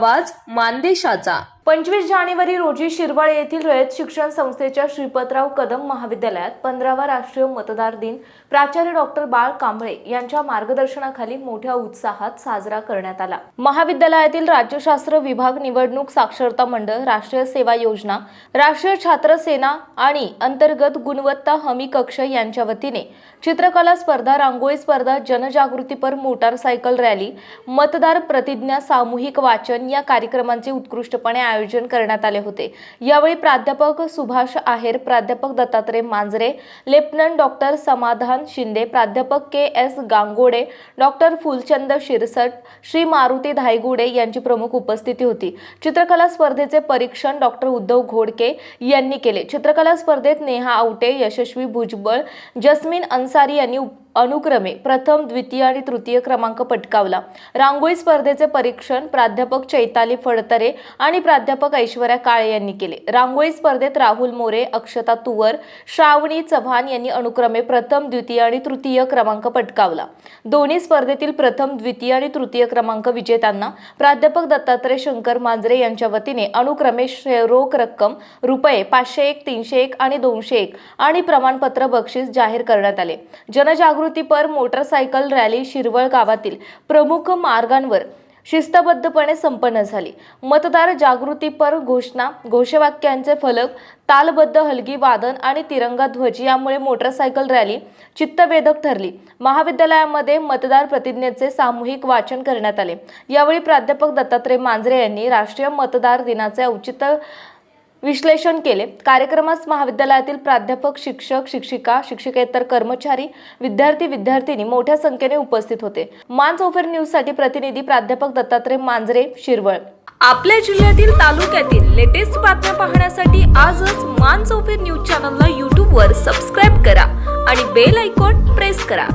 आवाज मानदेशाचा. पंचवीस जानेवारी रोजी शिरवाळ येथील रयत शिक्षण संस्थेच्या श्रीपतराव कदम महाविद्यालयात पंधरावा राष्ट्रीय मतदार दिन प्राचार्य डॉक्टर बाळ कांबळे यांच्या मार्गदर्शनाखाली मोठ्या उत्साहात साजरा करण्यात आला. महाविद्यालयातील राज्यशास्त्र विभाग निवडणूक साक्षरता मंडळ राष्ट्रीय सेवा योजना राष्ट्रीय छात्र सेना आणि अंतर्गत गुणवत्ता हमी कक्ष यांच्या वतीने चित्रकला स्पर्धा रांगोळी स्पर्धा जनजागृतीपर मोटारसायकल रॅली मतदार प्रतिज्ञा सामूहिक वाचन या कार्यक्रमांचे उत्कृष्टपणे आयोजन करण्यात आले होते. यावेळी प्राध्यापक सुभाष आहेर प्राध्यापक दत्तात्रय मांजरे लेफ्टनंट डॉक्टर समाधान शिंदे प्राध्यापक K S Gangode doctor Phulchand Shirsat Shri Maruti Dhaygude यांची प्रमुख उपस्थिती होती. चित्रकला स्पर्धेचे परीक्षण डॉक्टर उद्धव घोडके यांनी केले. चित्रकला स्पर्धेत नेहा आवटे यशस्वी भुजबळ जस्मिन अन्सारी यांनी अनुक्रमे प्रथम द्वितीय आणि तृतीय क्रमांक पटकावला. रांगोळी स्पर्धेचे परीक्षण प्राध्यापक चैताली फडतरे आणि प्राध्यापक ऐश्वर्या काळे यांनी केले. रांगोळी स्पर्धेत राहुल मोरे अक्षता तुवर श्रावणी चव्हाण यांनी अनुक्रमे प्रथम द्वितीय आणि तृतीय क्रमांक पटकावला. दोन्ही स्पर्धेतील प्रथम द्वितीय आणि तृतीय क्रमांक विजेत्यांना प्राध्यापक दत्तात्रय शंकर मांजरे यांच्या वतीने अनुक्रमे रोख रक्कम रुपये पाचशे एक तीनशे एक आणि दोनशे एक आणि प्रमाणपत्र बक्षीस जाहीर करण्यात आले. जनजागृतीपर मोटरसायकल रॅली शिरवळ गावातील प्रमुख मार्गांवर शिस्तबद्धपणे संपन्न झाली. मतदार जागृतीपर घोषणा घोषवाक्यांचे फलक तालबद्ध हलगी वादन आणि तिरंगा ध्वज यामुळे मोटरसायकल रॅली चित्तवेधक ठरली. महाविद्यालयामध्ये मतदार प्रतिज्ञेचे सामूहिक वाचन करण्यात आले. यावेळी प्राध्यापक दत्तात्रय मांजरे यांनी राष्ट्रीय मतदार दिनाचे औचित्य विश्लेषण केले. कार्यक्रमास महाविद्यालयातील प्राध्यापक शिक्षक शिक्षिका शिक्षकेतर कर्मचारी विद्यार्थी विद्यार्थिनी मोठ्या संख्येने उपस्थित होते. मान चौफेर न्यूजसाठी प्रतिनिधी प्राध्यापक दत्तात्रय मांजरे शिरवळ. आपल्या जिल्ह्यातील तालुक्यातील लेटेस्ट बातम्या पाहण्यासाठी आजच मान चौफेर न्यूज चॅनलला यूट्यूबवर सबस्क्राईब करा आणि बेल आयकॉन प्रेस करा.